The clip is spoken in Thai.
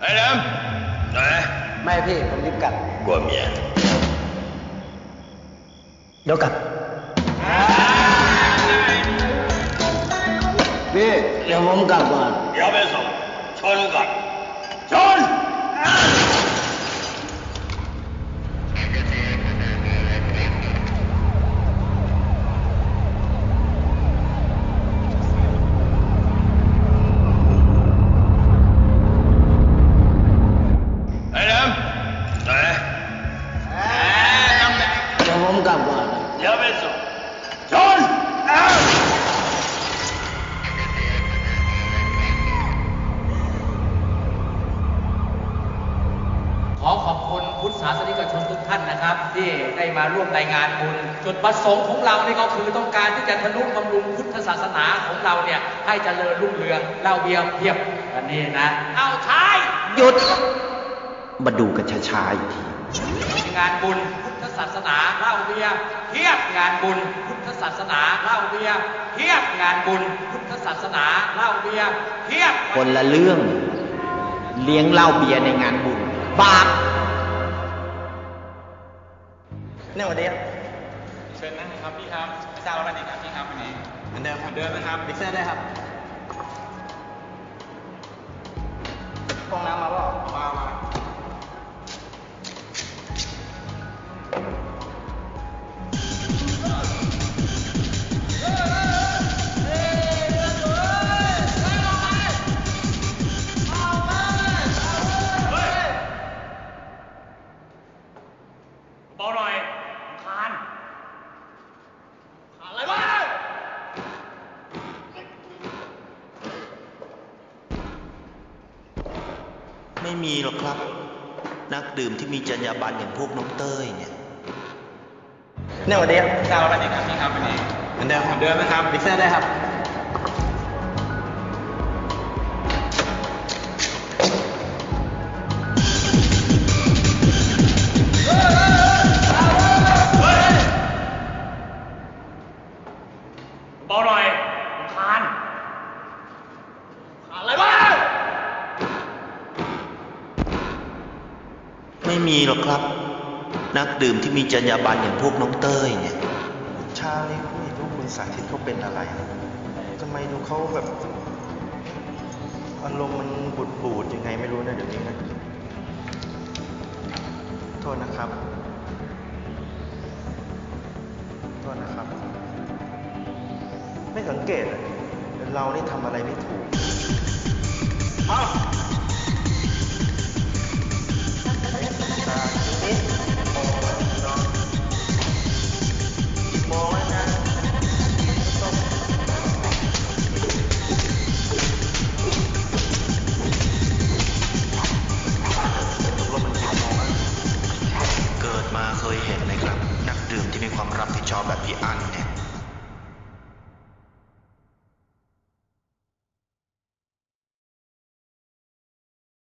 ไอ้แหลมไหนไม่พี่ ผมรีบกลับกลัวเมียเดี๋ยวกลับพี่เดี๋ยวผมกลับก่อนเดี๋ยวไปส่ง อขอบคุณพุทธศาสนิกชนทุกท่านนะครับ ที่ได้มาร่วมในงานบุญจุดประสงค์ของเรานี่ก็คือต้องการที่จะทะนุบำรุงพุทธศาสนาของเราเนี่ยให้เจริญรุ่งเรืองเล่าเบียร์เพียบอันนี้นะเอาชายหยุด มาดูกันช้าๆอีกที งานบุญพุทธศาสนาเล่าเบียร์เพียบงานบุญ พุทธศาสนาเล่าเบียร์เพียบงานบุญ พุทธศาสนาเล่าเบียร์เพียบคนละเรื่อง เลี้ยงเหล้าเบียร์ในงานบุญ บาป เนี่ยวันนี้เชิญนะครับพี่ครับไม่ทราบว่าวันนี้ครับพี่ครับวันนี้เหมือนเดิมเหมือนเดิมนะครับบิ๊กเซอร์ได้ครับห้องน้ำมาเปล่ามามาเบาหน่อยคานคานอะไรวะ ไม่มีหรอกครับ นักดื่มที่มีจรรยาบรรณอย่างพวกน้องเต้ยเนี่ยเนี่ยวันนี้ไม่ทราบว่าวันนี้ครับพี่ครับวันนี้เหมือนเดิมเหมือนเดิมนะครับบิ๊กเซอร์ได้ครับเบาหน่อยคานคานอะไรวะ ไม่มีหรอกครับ นักดื่มที่มีจรรยาบรรณอย่างพวกน้องเต้ยเนี่ยเช้านี้ไม่รู้คุณสาธิตเขาเป็นอะไรทำไมดูเขาแบบอารมณ์มันบูดบูดๆยังไงไม่รู้นะเดี๋ยวนี้นะ โทษนะครับ โทษนะครับ ไม่สังเกตเลยเรานี่ทำอะไรไม่ถูกเกิดมา